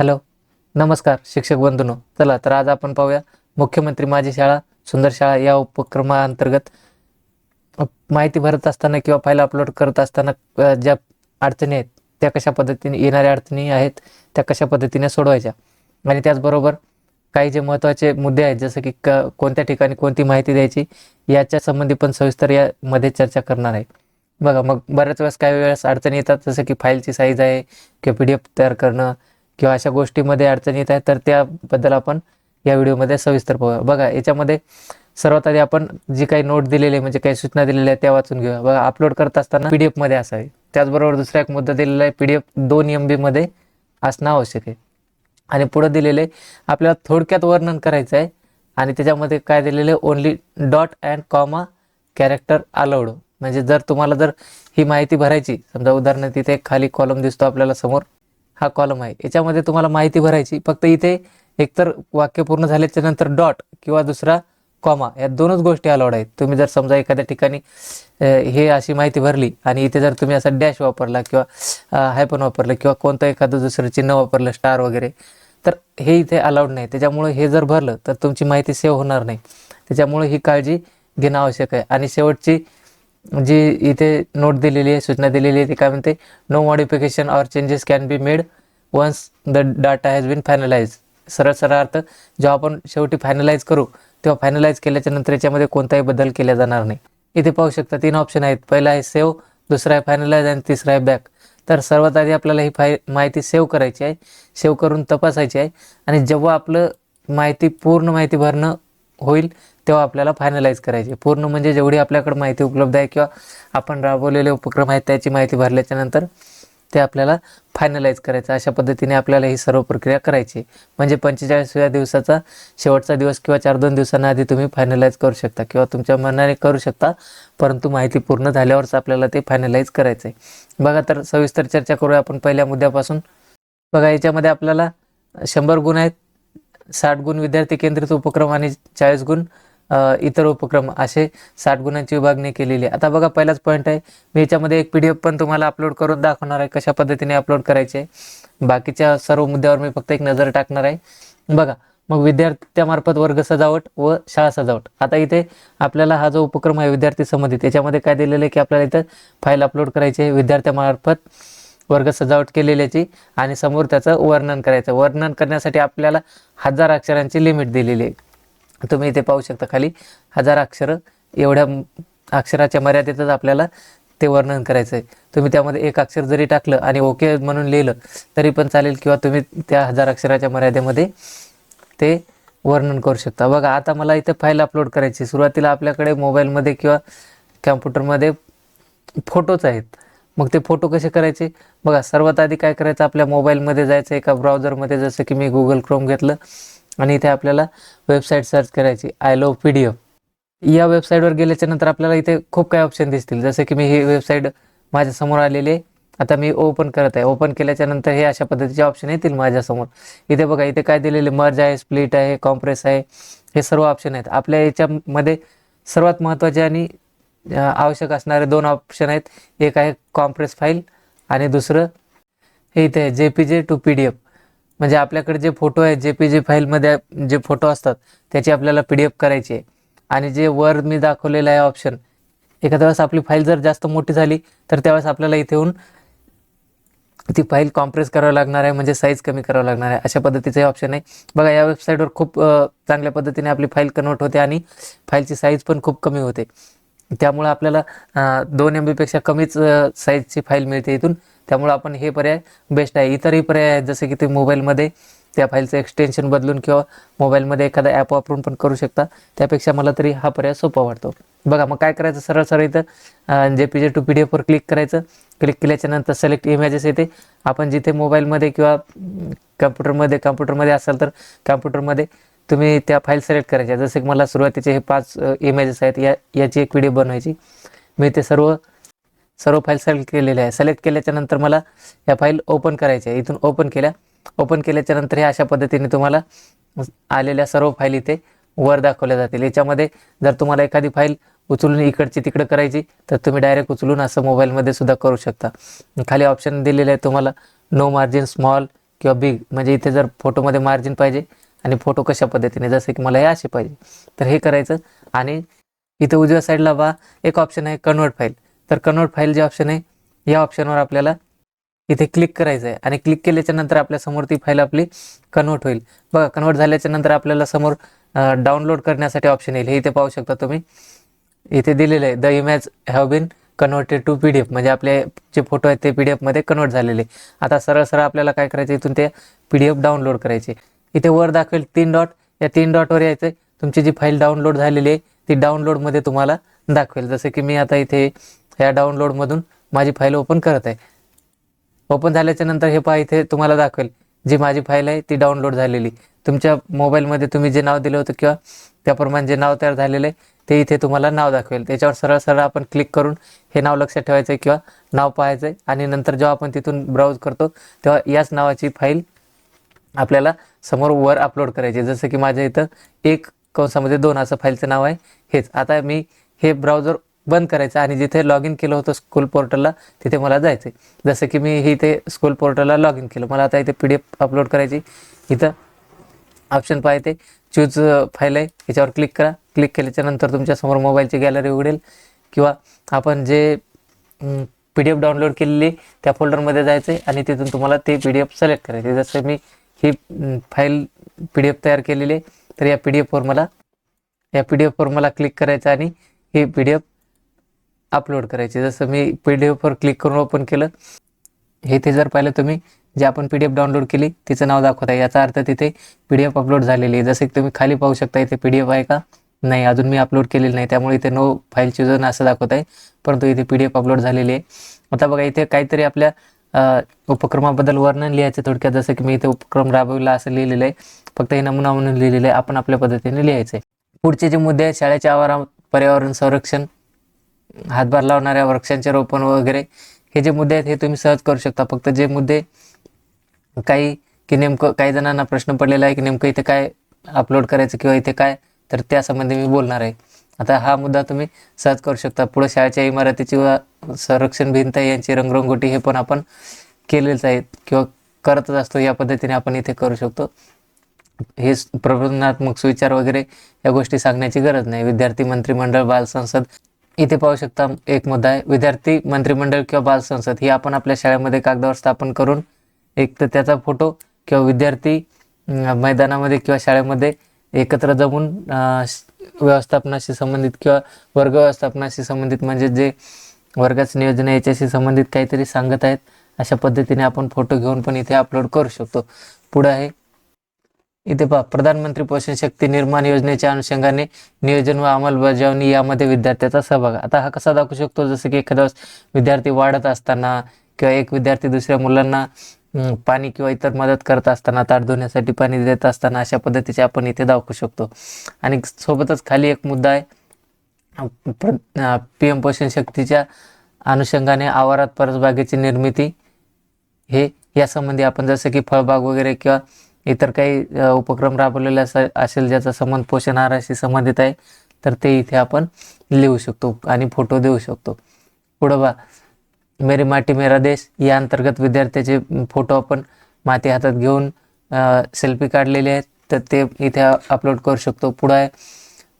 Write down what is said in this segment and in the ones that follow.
Hello नमस्कार शिक्षक बंधूनो. चला तर आज आपण पाहूया मुख्यमंत्री माझी शाळा सुंदर शाळा या उपक्रमाअंतर्गत माहिती भरत असताना किंवा फाईल अपलोड करत असताना ज्या अडचणी आहेत त्या कशा पद्धतीने येणाऱ्या अडचणी आहेत त्या कशा पद्धतीने सोडवायच्या? आणि त्याचबरोबर काही जे महत्त्वाचे मुद्दे आहेत जसं की क कोणत्या ठिकाणी कोणती माहिती द्यायची याच्या संबंधी पण सविस्तर यामध्ये चर्चा करणार आहे. बघा मग बऱ्याच वेळेस काही वेळेस अडचणी येतात जसं की फाईलची साईज आहे किंवा पी डी एफ तयार करणं किंवा अशा गोष्टीमध्ये अडचणी येत आहेत तर त्याबद्दल आपण या व्हिडिओमध्ये सविस्तर पाहूया. बघा याच्यामध्ये सर्वात आधी आपण जी काही नोट दिलेली आहे म्हणजे काही सूचना दिलेल्या आहेत त्या वाचून घेऊया. बघा अपलोड करत असताना पीडीएफ डी एफमध्ये त्याचबरोबर दुसरा एक मुद्दा दिलेला आहे पी डी एफ दोन एम बीमध्ये असणं आवश्यक आहे. आणि पुढे दिलेले आपल्याला थोडक्यात वर्णन करायचं आहे. आणि त्याच्यामध्ये काय दिलेलं आहे only dot and comma character allowed म्हणजे जर तुम्हाला जर ही माहिती भरायची समजा उदाहरणार्थ तिथे एक खाली कॉलम दिसतो आपल्याला समोर. हा कॉलम आहे. याच्यामध्ये तुम्हाला माहिती भरायची. फक्त इथे एकतर वाक्य पूर्ण झाल्याच्यानंतर डॉट किंवा दुसरा कॉमा या दोनच गोष्टी अलाउड आहेत. तुम्ही जर समजा एखाद्या ठिकाणी हे अशी माहिती भरली आणि इथे जर तुम्ही असा डॅश वापरला किंवा हायपन वापरलं किंवा कोणतं एखादं दुसरं चिन्ह वापरलं स्टार वगैरे तर हे इथे अलाउड नाही. त्याच्यामुळे हे जर भरलं तर तुमची माहिती सेव्ह होणार नाही. त्याच्यामुळे ही काळजी घेणं आवश्यक आहे. आणि शेवटची जी इथे नोट दिलेली आहे सूचना दिलेली आहे ती काय म्हणते no modification or changes can be made once the data has been finalise सरळ सरळ अर्थ जेव्हा आपण शेवटी फायनलाइज करू तेव्हा फायनलाइज केल्याच्यानंतर याच्यामध्ये कोणताही बदल केला जाणार नाही. इथे पाहू शकता तीन ऑप्शन आहेत. पहिला आहे सेव्ह दुसरा आहे फायनलाइज आणि तिसरा आहे बॅक तर सर्वात आधी आपल्याला ही फाय माहिती सेव्ह करायची आहे. सेव्ह करून तपासायची आहे. आणि जेव्हा आपलं माहिती पूर्ण माहिती भरणं होईल तेव्हा आपल्याला फायनलाइज करायची. पूर्ण म्हणजे जेवढी आपल्याकडे माहिती उपलब्ध आहे किंवा आपण राबवलेले उपक्रम आहेत त्याची माहिती भरल्याच्या नंतर ते आपल्याला फायनलाइज करायचं. अशा पद्धतीने आपल्याला ही सर्व प्रक्रिया करायची म्हणजे पंचेचाळीसव्या दिवसाचा शेवटचा दिवस किंवा चार दोन दिवसांना आधी तुम्ही फायनलाइज करू शकता किंवा तुमच्या मनाने करू शकता परंतु माहिती पूर्ण झाल्यावरच आपल्याला ते फायनलाइज करायचं आहे. बघा तर सविस्तर चर्चा करूया आपण पहिल्या मुद्द्यापासून. बघा याच्यामध्ये आपल्याला शंभर गुण आहेत साठ गुण विद्यार्थी केंद्रित उपक्रम आणि चाळीस गुण इतर उपक्रम असे साठ गुणांची विभागणी केलेली आहे. आता बघा पहिलाच पॉईंट आहे. मी याच्यामध्ये एक पी डी एफ पण तुम्हाला अपलोड करून दाखवणार आहे कशा पद्धतीने अपलोड करायचे आहे. बाकीच्या सर्व मुद्द्यावर मी फक्त एक नजर टाकणार आहे. बघा मग विद्यार्थ्यामार्फत वर्ग सजावट व शाळा सजावट. आता इथे आपल्याला हा जो उपक्रम आहे विद्यार्थी संबंधित त्याच्यामध्ये काय दिलेलं आहे की आपल्याला इथं फाईल अपलोड करायची आहे. विद्यार्थ्यामार्फत वर्ग सजावट केलेल्याची आणि समोर त्याचं वर्णन करायचं. वर्णन करण्यासाठी आपल्याला हजार अक्षरांची लिमिट दिलेली आहे. तुम्ही इथे पाहू शकता खाली हजार अक्षरं एवढ्या अक्षराच्या मर्यादेतच आपल्याला ते वर्णन करायचं आहे. तुम्ही त्यामध्ये एक अक्षर जरी टाकलं आणि ओके म्हणून लिहिलं तरी पण चालेल किंवा तुम्ही त्या हजार अक्षराच्या मर्यादेमध्ये ते वर्णन करू शकता. बघा आता मला इथे फाईल अपलोड करायची सुरुवातीला आपल्याकडे मोबाईलमध्ये किंवा कॅम्प्युटरमध्ये फोटोच आहेत. मग ते फोटो कसे करायचे? बघा सर्वात आधी काय करायचं? आपल्या मोबाईलमध्ये जायचं एका ब्राउझरमध्ये जसं की मी गुगल क्रोम घेतलं आणि इथे आपल्याला वेबसाईट सर्च करायची. I love P D F या वेबसाईटवर गेल्याच्यानंतर आपल्याला इथे खूप काही ऑप्शन दिसतील. जसं की मी ही वेबसाईट माझ्यासमोर आलेली आहे. आता मी ओपन करत आहे. ओपन केल्याच्यानंतर हे अशा पद्धतीचे ऑप्शन येतील माझ्यासमोर इथे बघा इथे काय दिलेले मर्ज आहे स्प्लिट आहे कॉम्प्रेस आहे. हे सर्व ऑप्शन आहेत. आपल्या याच्यामध्ये सर्वात महत्त्वाचे आणि आवश्यक असणारे दोन ऑप्शन आहेत. एक आहे कॉम्प्रेस फाईल आणि दुसरं हे इथे आहे जे पी जे टू पी डी एफ म्हणजे आपल्याकडे जे फोटो आहेत जे पी जे फाईलमध्ये जे फोटो असतात त्याची आपल्याला पी डी एफ करायची आहे. आणि जे वर मी दाखवलेलं आहे ऑप्शन एखाद्या वेळेस आपली फाईल जर जास्त मोठी झाली तर त्यावेळेस आपल्याला इथे येऊन ती फाईल कॉम्प्रेस करावं लागणार आहे म्हणजे साईज कमी करावं लागणार आहे. अशा पद्धतीचं हे ऑप्शन आहे. बघा या वेबसाईटवर खूप चांगल्या पद्धतीने आपली फाईल कन्वर्ट होते आणि फाईलची साईज पण खूप कमी होते. त्यामुळं आपल्याला दोन एम बीपेक्षा कमीच साईजची फाईल मिळते इथून. त्यामुळं आपण हे पर्याय बेस्ट आहे. इतरही पर्याय आहेत जसे की ते मोबाईलमध्ये त्या फाईलचं एक्सटेन्शन बदलून किंवा मोबाईलमध्ये एखादा ॲप वापरून पण करू शकता. त्यापेक्षा मला तरी हा पर्याय सोपा वाटतो. बघा मग काय करायचं? सरळ सरळ इथं J P J to P D एफवर click करायचं. क्लिक केल्याच्यानंतर सिलेक्ट इमेजेस येते. आपण जिथे मोबाईलमध्ये किंवा कम्प्युटरमध्ये कम्प्युटरमध्ये असाल तर कम्प्युटरमध्ये तुम्ही त्या फाईल सिलेक्ट करायच्या. जसे की मला सुरुवातीचे हे पाच इमेजेस आहेत या याची एक व्हिडिओ बनवायची. मी ते सर्व सर्व फाईल सिलेक्ट केलेल्या आहे. सिलेक्ट केल्याच्यानंतर मला या फाईल ओपन करायच्या. आहे इथून ओपन केल्या. ओपन केल्याच्यानंतर हे अशा पद्धतीने तुम्हाला आलेल्या सर्व फाईल इथे वर दाखवल्या जातील. याच्यामध्ये जर तुम्हाला एखादी फाईल उचलून इकडची तिकडं करायची तर तुम्ही डायरेक्ट उचलून असं मोबाईलमध्ये सुद्धा करू शकता. खाली ऑप्शन दिलेले आहे तुम्हाला. नो मार्जिन स्मॉल किंवा बिग म्हणजे इथे जर फोटोमध्ये मार्जिन पाहिजे आणि फोटो कशा पद्धतीने? जसं की मला हे असे पाहिजे. तर हे करायचं आणि इथं उजव्या साईडला बा एक ऑप्शन आहे कन्वर्ट फाईल तर कन्वर्ट फाईल जे ऑप्शन आहे या ऑप्शनवर आपल्याला इथे क्लिक करायचं आहे. आणि क्लिक केल्याच्यानंतर आपल्यासमोर ती फाईल आपली कन्वर्ट होईल. बघा कन्वर्ट झाल्याच्यानंतर आपल्याला समोर डाउनलोड करण्यासाठी ऑप्शन येईल. हे इथे पाहू शकता तुम्ही. इथे दिलेलं आहे the image have been converted to P D F म्हणजे आपले जे फोटो आहेत ते पी डी एफमध्ये कन्वर्ट झालेले. आता सरळ सरळ आपल्याला काय करायचं? इथून ते पी डी एफ डाउनलोड करायचे. इथे वर दाखवेल तीन डॉट. या तीन डॉटवर यायचं आहे तुमची जी फाईल डाउनलोड झालेली आहे ती डाउनलोडमध्ये तुम्हाला दाखवेल. जसं की मी आता इथे या डाउनलोडमधून माझी फाईल ओपन करत आहे. ओपन झाल्याच्यानंतर हे पहा इथे तुम्हाला दाखवेल. जी माझी फाईल आहे ती डाउनलोड झालेली. तुमच्या मोबाईलमध्ये तुम्ही जे नाव दिलं होतं किंवा त्याप्रमाणे जे नाव तयार झालेलं आहे ते इथे तुम्हाला नाव दाखवेल. त्याच्यावर सरळ सरळ आपण क्लिक करून हे नाव लक्षात ठेवायचं आहे किंवा नाव पाहायचं आहे आणि नंतर जेव्हा आपण तिथून ब्राउज करतो तेव्हा याच नावाची फाईल आपल्याला समोर वर अपलोड करायचे. जसं की माझ्या इथं एक कंसामध्ये दोन असं फाईलचं नाव आहे. हेच. आता मी हे ब्राउझर बंद करायचं आणि जिथे लॉग इन केलं होतं स्कूल पोर्टलला तिथे मला जायचं आहे जसं की मी हे इथे स्कूल पोर्टलला लॉग इन केलं. मला आता इथे पी डी एफ अपलोड करायची. इथं ऑप्शन पाहिजे चूज फाईल आहे. याच्यावर क्लिक करा. क्लिक केल्याच्यानंतर तुमच्यासमोर मोबाईलची गॅलरी उघडेल. किंवा आपण J P D F download केलेली त्या फोल्डरमध्ये जायचं आहे आणि तिथून तुम्हाला ते पी डी एफ सिलेक्ट करायचे जसं मी ही फाईल पी डी एफ तयार केलेली आहे. तर या पी डी एफवर मला या पी डी एफवर मला क्लिक करायचं आणि ही पी डी एफ अपलोड करायची. जसं मी पी डी एफवर क्लिक करून ओपन केलं हे ते जर पाहिलं तुम्ही जे आपण पी डी एफ डाउनलोड केली तिचं नाव दाखवत. आहे याचा अर्थ तिथे पी डी एफ अपलोड झालेली आहे. जसं की तुम्ही खाली पाहू शकता इथे पी डी एफ आहे का? नाही अजून मी अपलोड केलेलं नाही. त्यामुळे इथे नो फाईल चुजन असं दाखवत आहे परंतु इथे पी डी एफ अपलोड झालेली आहे. आता बघा इथे काहीतरी आपल्या उपक्रमाबद्दल वर्णन लिहायचं थोडक्यात जसं की मी इथे उपक्रम राबविला असं लिहिलेलं आहे. फक्त हे नमुना म्हणून लिहिलेलं आहे. आपण आपल्या पद्धतीने लिहायचं आहे. पुढचे जे मुद्दे आहेत शाळेच्या आवारात पर्यावरण संरक्षण हातभार लावणाऱ्या वृक्षांचे रोपण वगैरे हे जे मुद्दे आहेत हे तुम्ही सहज करू शकता. फक्त जे मुद्दे काही की नेमकं काही जणांना प्रश्न पडलेला आहे की नेमकं इथे काय अपलोड करायचं किंवा इथे काय तर त्यासंबंधी मी बोलणार आहे. आता हा मुद्दा तुम्ही सहज करू शकता. पुढे शाळेच्या इमारतीची व संरक्षण भिंत यांची रंगरंगोटी हे पण आपण केलेच आहेत किंवा करतच असतो. या पद्धतीने आपण इथे करू शकतो. हे प्रबोधनात्मक सुविचार वगैरे या गोष्टी सांगण्याची गरज नाही. विद्यार्थी मंत्रिमंडळ बाल संसद इथे पाहू शकता एक मुद्दा आहे. विद्यार्थी मंत्रिमंडळ किंवा बाल संसद ही आपण आपल्या शाळेमध्ये कागदावर स्थापन करून एक तर त्याचा फोटो किंवा विद्यार्थी मैदानामध्ये किंवा शाळेमध्ये एकत्र जमून व्यवस्थापनाशी संबंधित किंवा वर्ग व्यवस्थापनाशी संबंधित म्हणजे जे वर्गाचं नियोजन याच्याशी संबंधित काहीतरी सांगत आहेत अशा पद्धतीने आपण फोटो घेऊन पण इथे अपलोड करू शकतो. पुढं आहे. इथे पहा प्रधानमंत्री पोषण शक्ती निर्माण योजनेच्या अनुषंगाने नियोजन व अंमलबजावणी यामध्ये विद्यार्थ्याचा सहभाग. आता हा कसा दाखवू शकतो? जसं की एखाद्या वेळेस विद्यार्थी वाढत असताना किंवा एक विद्यार्थी दुसऱ्या मुलांना पाणी किंवा इतर मदत करत असताना ताट धुण्यासाठी पाणी देत असताना अशा पद्धतीचे आपण इथे दाखवू शकतो. आणि सोबतच खाली एक मुद्दा आहे. पी एम पोषण शक्तीच्या अनुषंगाने आवारात परसबागेची निर्मिती हे यासंबंधी आपण जसं की फळबाग वगैरे किंवा इतर काही उपक्रम राबवलेले असेल ज्याचा संबंध पोषण आहाराशी संबंधित आहे तर ते इथे आपण लिहू शकतो आणि फोटो देऊ शकतो. पुढं बा मेरी माटी मेरा देश या अंतर्गत विद्यार्थ्याचे फोटो आपण माती हातात घेऊन सेल्फी काढलेले आहेत. तर ते इथे अपलोड करू शकतो. पुढं आहे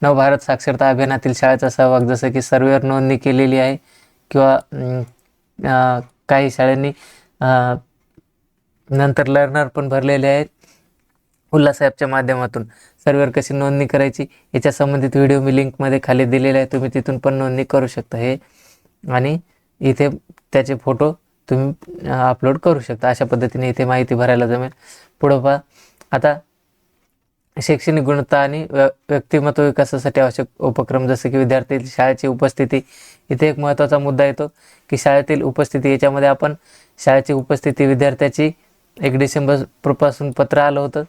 नवभारत साक्षरता अभियानातील शाळेचा सहभाग जसं की सर्वेवर नोंदणी केलेली आहे किंवा काही शाळांनी नंतर लर्नर पण भरलेले आहेत. उल्हास ॲपच्या माध्यमातून सर्वेवर कशी नोंदणी करायची याच्या संबंधित व्हिडिओ मी लिंकमध्ये खाली दिलेला आहे. तुम्ही तिथून पण नोंदणी करू शकता हे. आणि इथे त्याचे फोटो तुम्ही अपलोड करू शकता. अशा पद्धतीने इथे माहिती भरायला जमेल. पुढं पहा. आता शैक्षणिक गुणवत्ता आणि व्य व्यक्तिमत्व विकासासाठी आवश्यक उपक्रम जसे की विद्यार्थी शाळेची उपस्थिती. इथे एक महत्त्वाचा मुद्दा येतो की शाळेतील उपस्थिती. याच्यामध्ये आपण शाळेची उपस्थिती विद्यार्थ्याची एक डिसेंबरपासून पत्र आलं होतं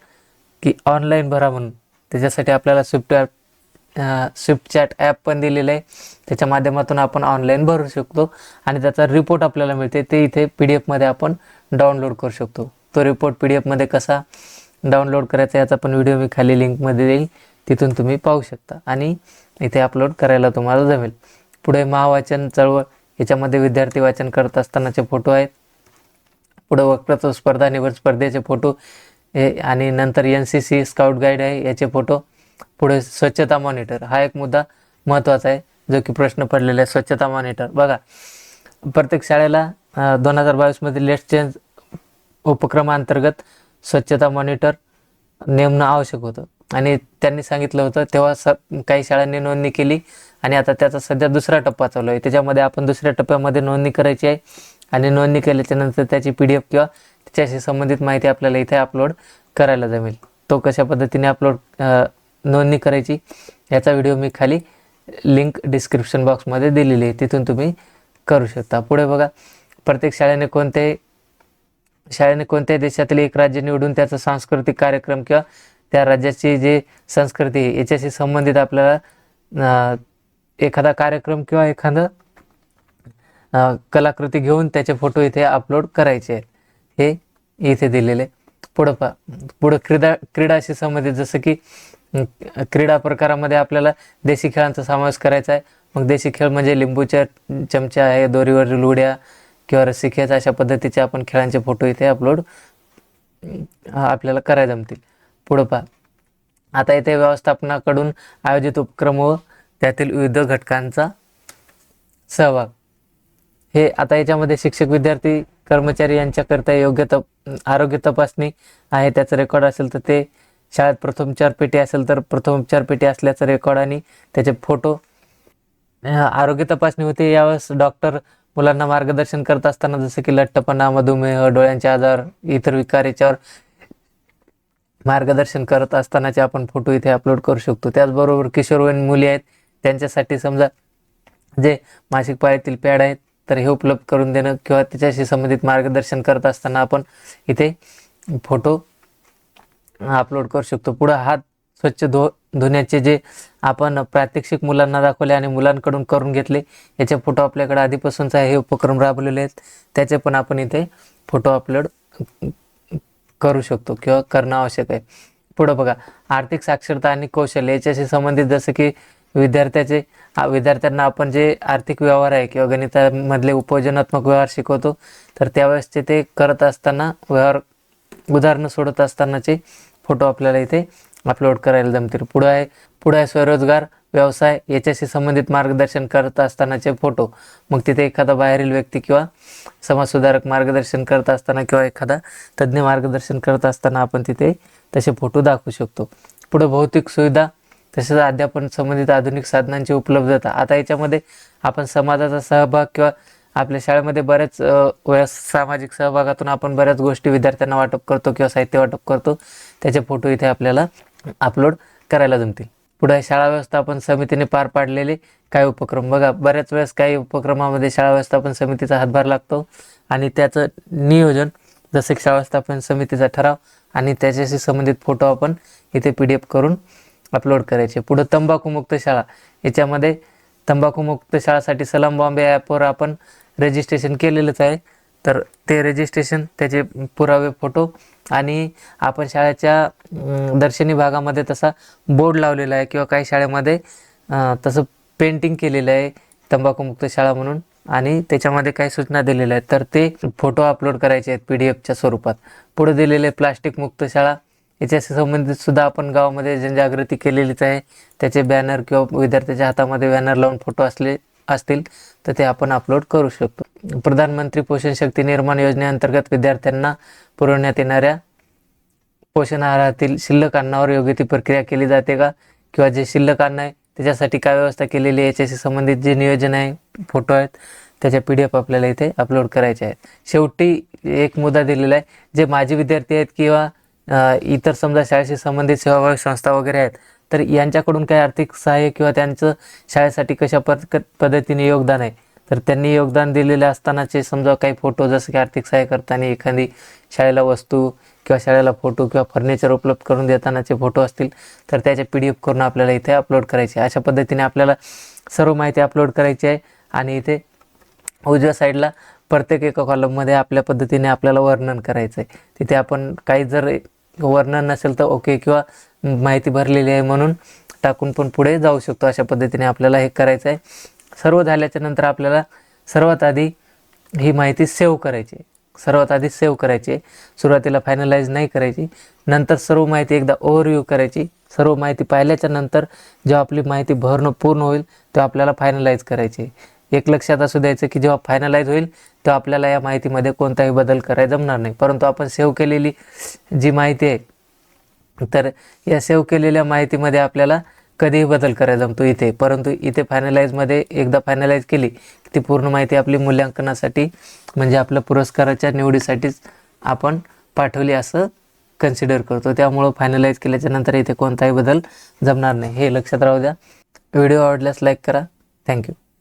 की ऑनलाईन भरा म्हणून. त्याच्यासाठी आपल्याला Swift app Swift chat app पण दिलेलं आहे. त्याच्या माध्यमातून आपण ऑनलाईन भरू शकतो आणि त्याचा रिपोर्ट आपल्याला मिळते. ते इथे पी डी एफमध्ये आपण डाउनलोड करू शकतो. तो रिपोर्ट पी डी एफमध्ये कसा डाउनलोड करायचा याचा पण व्हिडिओ मी खाली लिंकमध्ये देईल. तिथून तुम्ही पाहू शकता. आणि इथे अपलोड करायला तुम्हाला जमेल. पुढे महावाचन चळवळ. याच्यामध्ये विद्यार्थी वाचन करत असतानाचे फोटो आहेत. पुढे वक्तृत्व स्पर्धा निवड स्पर्धेचे फोटो. आणि नंतर N C C scout guide आहे याचे फोटो. पुढे स्वच्छता मॉनिटर हा एक मुद्दा महत्त्वाचा आहे जो की प्रश्न पडलेला आहे स्वच्छता मॉनिटर. बघा प्रत्येक शाळेला दोन हजार बावीसमध्ये लेट चेंज उपक्रमाअंतर्गत स्वच्छता मॉनिटर नेमणं आवश्यक होतं. आणि त्यांनी सांगितलं होतं तेव्हा स काही शाळांनी नोंदणी केली आणि आता त्याचा सध्या दुसरा टप्पा चालू आहे. त्याच्यामध्ये आपण दुसऱ्या टप्प्यामध्ये नोंदणी करायची आहे आणि नोंदणी केल्याच्यानंतर त्याची पी डी एफ किंवा त्याच्याशी संबंधित माहिती आपल्याला इथे अपलोड करायला जमेल. तो कशा पद्धतीने अपलोड नोंदणी करायची याचा व्हिडिओ मी खाली लिंक डिस्क्रिप्शन बॉक्समध्ये दिलेली आहे. तिथून तुम्ही करू शकता. पुढे बघा प्रत्येक शाळेने कोणते शाळेने कोणत्याही देशातील एक राज्य निवडून त्याचा सांस्कृतिक कार्यक्रम किंवा त्या राज्याची जी संस्कृती आहे याच्याशी संबंधित आपल्याला एखादा कार्यक्रम किंवा एखादं कलाकृती घेऊन त्याचे फोटो इथे अपलोड करायचे आहेत. हे इथे दिलेले. पुढं पा पुढं क्रीडा क्रीडाशी संबंधित जसं की क्रीडा प्रकारामध्ये आपल्याला देशी खेळांचा समावेश करायचा आहे. मग देशी खेळ म्हणजे लिंबूच्या चमचा आहे दोरीवरील उड्या किंवा रस्सी खेच अशा पद्धतीचे आपण खेळांचे फोटो इथे अपलोड आपल्याला करायला जमतील. पुढं पहा. आता इथे व्यवस्थापनाकडून आयोजित उपक्रम व त्यातील विविध घटकांचा सहभाग. हे आता याच्यामध्ये शिक्षक विद्यार्थी कर्मचारी यांच्याकरता योग्य तप आरोग्य तपासणी आहे. त्याचं रेकॉर्ड असेल तर ते शाळेत प्रथमोपचार पेटी असेल तर प्रथमोपचार पेटी असल्याचं रेकॉर्ड आणि त्याचे फोटो आरोग्य तपासणी होते. यावेळेस डॉक्टर मुलांना मार्गदर्शन करत असताना जसं की लठ्ठपणा मधुमेह डोळ्यांचे आजार इतर विकार याच्यावर मार्गदर्शन करत असतानाचे आपण फोटो इथे अपलोड करू शकतो. त्याचबरोबर किशोरवयीन मुली आहेत. त्यांच्यासाठी समजा जे मासिक पाळीतील पॅड आहेत तर हे उपलब्ध करून देणं किंवा त्याच्याशी संबंधित मार्गदर्शन करत असताना आपण इथे फोटो अपलोड करू शकतो. पुढं हात स्वच्छ धु धुण्याचे जे आपण प्रात्यक्षिक मुलांना दाखवले आणि मुलांकडून करून घेतले याचे फोटो आपल्याकडे आधीपासूनचा हे उपक्रम राबवलेले आहेत. त्याचे पण आपण इथे फोटो अपलोड करू शकतो किंवा करणं आवश्यक आहे. पुढं बघा आर्थिक साक्षरता आणि कौशल्य याच्याशी संबंधित जसं की विद्यार्थ्याचे विद्यार्थ्यांना आपण जे आर्थिक व्यवहार आहे किंवा गणितामधले उपयोजनात्मक व्यवहार शिकवतो तर त्यावेळेसचे ते करत असताना व्यवहार उदाहरणं सोडत असतानाचे फोटो आपल्याला इथे अपलोड करायला जमतील. पुढं आहे पुढं आहे स्वरोजगार व्यवसाय याच्याशी संबंधित मार्गदर्शन करत असतानाचे फोटो मग तिथे एखादा बाहेरील व्यक्ती किंवा समाजसुधारक मार्गदर्शन करत असताना किंवा एखादा तज्ज्ञ मार्गदर्शन करत असताना आपण तिथे तसे फोटो दाखवू शकतो. पुढं भौतिक सुविधा तसेच अध्यापन संबंधित आधुनिक साधनांची उपलब्धता. आता याच्यामध्ये आपण समाजाचा सहभाग किंवा आपल्या शाळेमध्ये बऱ्याच अ, सामाजिक सहभागातून आपण बऱ्याच गोष्टी विद्यार्थ्यांना वाटप करतो किंवा साहित्य वाटप करतो. त्याचे फोटो इथे आपल्याला अपलोड करायला जमतील. पुढे शाळा व्यवस्थापन समितीने पार पाडलेले काही उपक्रम. बघा बऱ्याच वेळेस काही उपक्रमामध्ये शाळा व्यवस्थापन समितीचा हातभार लागतो आणि त्याचं नियोजन जसं की शाळा व्यवस्थापन समितीचा ठराव आणि त्याच्याशी संबंधित फोटो आपण इथे पी डी एफ करून अपलोड करायचे. पुढं तंबाखूमुक्त शाळा. याच्यामध्ये तंबाखूमुक्त शाळासाठी सलाम बॉम्बे ॲपवर आपण रजिस्ट्रेशन केलेलंच आहे. तर ते रजिस्ट्रेशन त्याचे पुरावे फोटो आणि आपण शाळेच्या दर्शनी भागामध्ये तसा बोर्ड लावलेला आहे किंवा काही शाळेमध्ये तसं पेंटिंग केलेलं आहे तंबाखूमुक्त शाळा म्हणून आणि त्याच्यामध्ये काही सूचना दिलेल्या आहेत. तर ते फोटो अपलोड करायचे आहेत पी डी एफच्या स्वरूपात. पुढे दिलेले प्लास्टिक मुक्त शाळा याच्याशी संबंधित सुद्धा आपण गावामध्ये जनजागृती केलेलीच आहे. त्याचे बॅनर किंवा विद्यार्थ्याच्या हातामध्ये बॅनर लावून फोटो असले असतील तर ते आपण अपलोड करू शकतो. प्रधानमंत्री पोषण शक्ती निर्माण योजनेअंतर्गत विद्यार्थ्यांना पुरवण्यात येणाऱ्या पोषण आहारातील शिल्लक अन्नावर योग्य ती प्रक्रिया केली जाते का? किंवा जे शिल्लक अन्न आहे त्याच्यासाठी काय व्यवस्था केलेली आहे? याच्याशी संबंधित जे नियोजन आहे फोटो आहेत त्याच्या पी डी एफ आपल्याला इथे अपलोड करायचे आहेत. शेवटी एक मुद्दा दिलेला आहे जे माजी विद्यार्थी आहेत किंवा इतर समजा शाळेशी संबंधित सेवाभावी संस्था वगैरे आहेत तर यांच्याकडून काही आर्थिक सहाय्य किंवा त्यांचं शाळेसाठी कशा पद पद्धतीने योगदान आहे? तर त्यांनी योगदान दिलेले असतानाचे समजा काही फोटो जसं की आर्थिक सहाय्य करताना एखादी शाळेला वस्तू किंवा शाळेला फोटो किंवा फर्निचर उपलब्ध करून देतानाचे फोटो असतील तर त्याचे पी डी एफ करून आपल्याला इथे अपलोड करायचे. अशा पद्धतीने आपल्याला सर्व माहिती अपलोड करायची आहे आणि इथे उजव्या साईडला प्रत्येक एका कॉलममध्ये आपल्या पद्धतीने आपल्याला वर्णन करायचं आहे तिथे आपण काही जर वर्णन नसेल तर ओके किंवा माहिती भरलेली आहे म्हणून टाकून पण पुढे जाऊ शकतो अशा पद्धतीने आपल्याला हे करायचं आहे. सर्व झाल्याच्यानंतर आपल्याला सर्वात आधी ही माहिती सेव्ह करायची आहे. सर्वात आधी सेव्ह करायची आहे. सुरुवातीला फायनलाइज नाही करायची. नंतर सर्व माहिती एकदा ओव्हरव्ह्यू करायची. सर्व माहिती पाहिल्याच्या नंतर जेव्हा आपली माहिती भरणं पूर्ण होईल तेव्हा आपल्याला फायनलाइज करायची एक लक्षात असू द्यायचं की जेव्हा फायनलाइज होईल तेव्हा आपल्याला या माहितीमध्ये कोणताही बदल करायला जमणार नाही. परंतु आपण सेव्ह केलेली जी माहिती आहे तर या सेव्ह केलेल्या माहितीमध्ये आपल्याला कधीही बदल करायला जमतो इथे. परंतु इथे फायनलाइजमध्ये एकदा फायनलाइज केली ती पूर्ण माहिती आपली मूल्यांकनासाठी म्हणजे आपल्या पुरस्काराच्या निवडीसाठीच आपण पाठवली असं कन्सिडर करतो. त्यामुळं फायनलाइज केल्याच्यानंतर इथे कोणताही बदल जमणार नाही. हे लक्षात राहू द्या. व्हिडिओ आवडल्यास लाईक करा. थँक्यू